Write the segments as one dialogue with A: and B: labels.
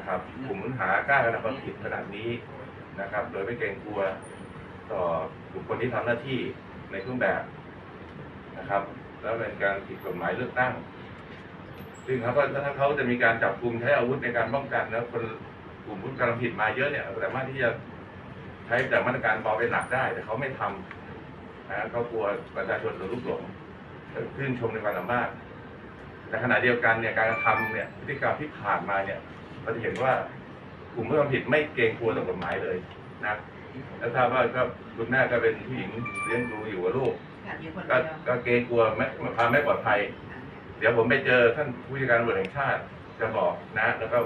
A: นะครับกลุ่มค้หากล้ากระทำความผิดขนาดนี้นะครับ โดยไม่เกรงกลัวต่อบุคคลที่ทำหน้าที่ในเครื่องแบบนะครับ แล้วเป็นการผิดกฎหมายเลือกตั้ง ซึ่งเขาก็ถ้าเขาจะมีการจับกลุ่มใช้อาวุธในการป้องกันแล้วคนกลุ่มผู้กระทำผิดมาเยอะเนี่ยสามารถที่จะใช้แต่มาตรการเบาไปหนักได้ แต่เขาไม่ทำนะเขากลัวประชาชนโดนลูกหลงขึ้นชมในความสามารถแต่ขณะเดียวกันเนี่ยการกระทำเนี่ยพฤติกรรมที่ผ่านมาเนี่ย เราจะเห็นว่ากลุ่มผู้กระทำผิดไม่เกรงกลัวต่อกฎหมายเลยนะแล้วทราบว่าก็คุณแม่ก็เป็นผู้หญิงเลี้ยงดูอยู่กับลูก
B: ค่ะอยู่คน
A: ก็
B: เดียว
A: ก็เกรงกลัวไม่พาไม่ปลอดภัย เดี๋ยวผมไปเจอท่านผู้จัดการตำรวจแห่งชาติจะบอกนะ แล้วก็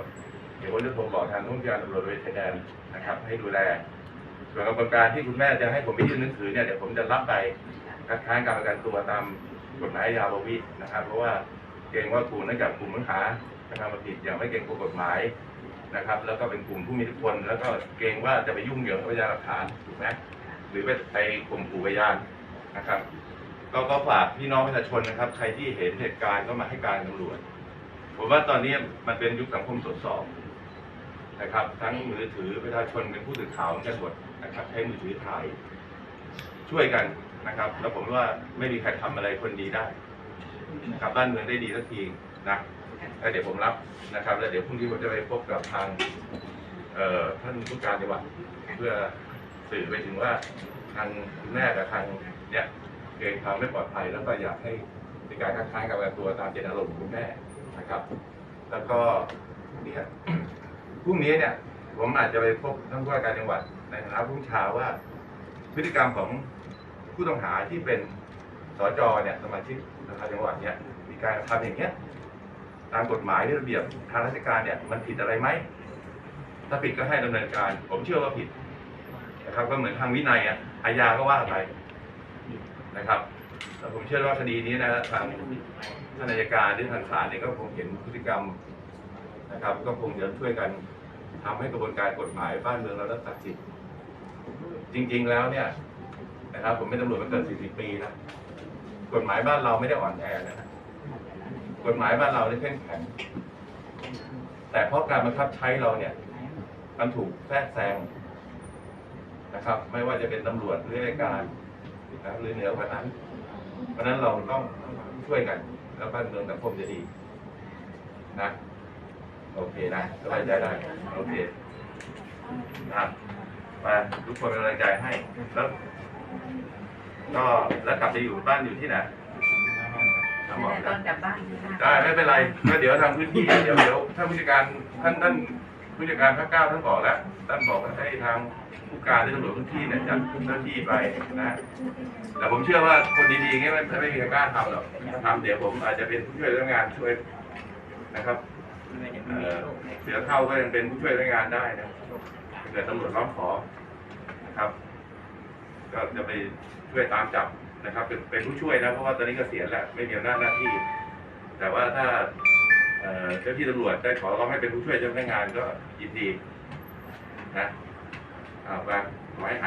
A: เดี๋ยวผมจะโทรบอกทางผู้จัดการตำรวจเวชายแดนนะครับ ให้ดูแลส่วนกระบวนการที่คุณแม่จะให้ผมไปยื่นหนังสือเนี่ยเดี๋ยวผมจะรับไปคัดค้านการประกันตัวตามกฎหมายยาบวินะครับ เพราะว่าเกรงว่ากลุ่มเนื่องจากกลุ่มปัญหา กระทำความผิดอย่างไม่เกรงกลัวกฎหมายนะครับ แล้วก็เป็นกลุ่มผู้มีอิทธิพลแล้วก็เกรงว่าจะไปยุ่งเหยิงกับพยานหลักฐานถูกไหมหรือไปไปข่มขู่พยานนะครับ ก็ก็ฝากพี่น้องประชาชนนะครับ ใครที่เห็นเหตุการณ์ก็มาให้การตำรวจผมว่าตอนนี้มันเป็นยุคสังคมตรวจสอบนะครับ ทั้งมือถือประชาชนเป็นผู้สื่อข่าวกันหมดนะครับใช้มือถือถ่ายช่วยกันนะครับ แล้วผมว่าไม่มีใครทำอะไรคนดีได้นะครับบ้านเมืองได้ดีสักทีนะ แล้วเดี๋ยวผมรับนะครับแล้วเดี๋ยวพรุ่งนี้ผมจะไปพบกับทางเอ่อท่านผู้การจังหวัดเพื่อสื่อไปถึงว่าทางคุณแม่กับทางเนี่ยเกรงความไม่ปลอดภัย แล้วก็อยากให้มีการคัดค้านการประกันตัวตามเจตนารมณ์ของคุณแม่นะครับ แล้วก็เนี่ยพรุ่งนี้เนี่ยผมอาจจะไปพบท่านผู้ว่าการจังหวัดในฐานะผู้ชาว่า พฤติกรรมของผู้ต้องหาที่เป็นสจเนี่ยสมาชิกสภาจังหวัดเนี่ยมีการทำอย่างเงี้ย ตามกฎหมายหรือระเบียบทางราชการเนี่ยมันผิดอะไรไหมถ้าผิดก็ให้ดำเนินการ ผมเชื่อว่าผิดนะครับก็เหมือนทางวินัยอะอาญาก็ว่าไปนะครับแต่ผมเชื่อว่าคดีนี้นะทางท่านอัยการหรือทางศาลเนี่ยก็คงเห็นพฤติกรรมนะครับ ก็คงจะช่วยกันทำให้กระบวนการกฎหมายบ้านเมืองเรารักษาสิทธิ์จริง ๆ แล้วเนี่ยนะครับผมเป็นตำรวจมาเกิด40 ปีนะกฎหมายบ้านเราไม่ได้อ่อนแอนะ กฎหมายบ้านเราได้เข้มแข็ง แต่เพราะการบังคับใช้เราเนี่ย มันถูกแทรกแซงนะครับ ไม่ว่าจะเป็นตำรวจหรือราชการนะครับหรือเหนือกว่านั้น เพราะนั้นเราต้องช่วยกัน แล้วบ้านเมืองสังคมจะดี นะโอเคนะสบายใจได้โอเคนะมาทุกคนเป็นกำลังใจให้แล้วก็แล้วกลับไปอยู่บ้านอยู่ที่ไหน หาหมอ
B: แต่ต
A: นะ
B: อนกลับบ้านอยู่ค่ะ
A: ได้ไม่เป็นไรก็เดี๋ยวทางพื้นที่เดี๋ยวเดี๋ยวท่านผู้จัดการท่านท่านผู้จัดการภาคเก้าท่านบอกแล้วท่านบอกว่าให้ทางผู้การหรือตำรวจพื้นที่เนี่ยจัดเจ้าที่ไปนะแต่ผมเชื่อว่าคนดีๆอย่างเงี้ยไม่ไม่มีใครกล้าทำหรอกถ้าทำเดี๋ยวผมอาจจะเป็นผู้ช่วยราชการช่วยนะครับเอ่อเสือเข้าก็ยังเป็นผู้ช่วยราชการได้นะถ้าเกิดตำรวจร้องขอนะครับ ก็จะไปช่วยตามจับ นะครับเป็นเป็นผู้ช่วยนะเพราะว่าตอนนี้เกษียณแล้วไม่มีอำนาจหน้าที่ แต่ว่าถ้าเจ้าที่ตำรวจได้ขอร้องให้เป็นผู้ช่วยเจ้าพนักงานก็ยินดีนะเอาไปขอให้หาย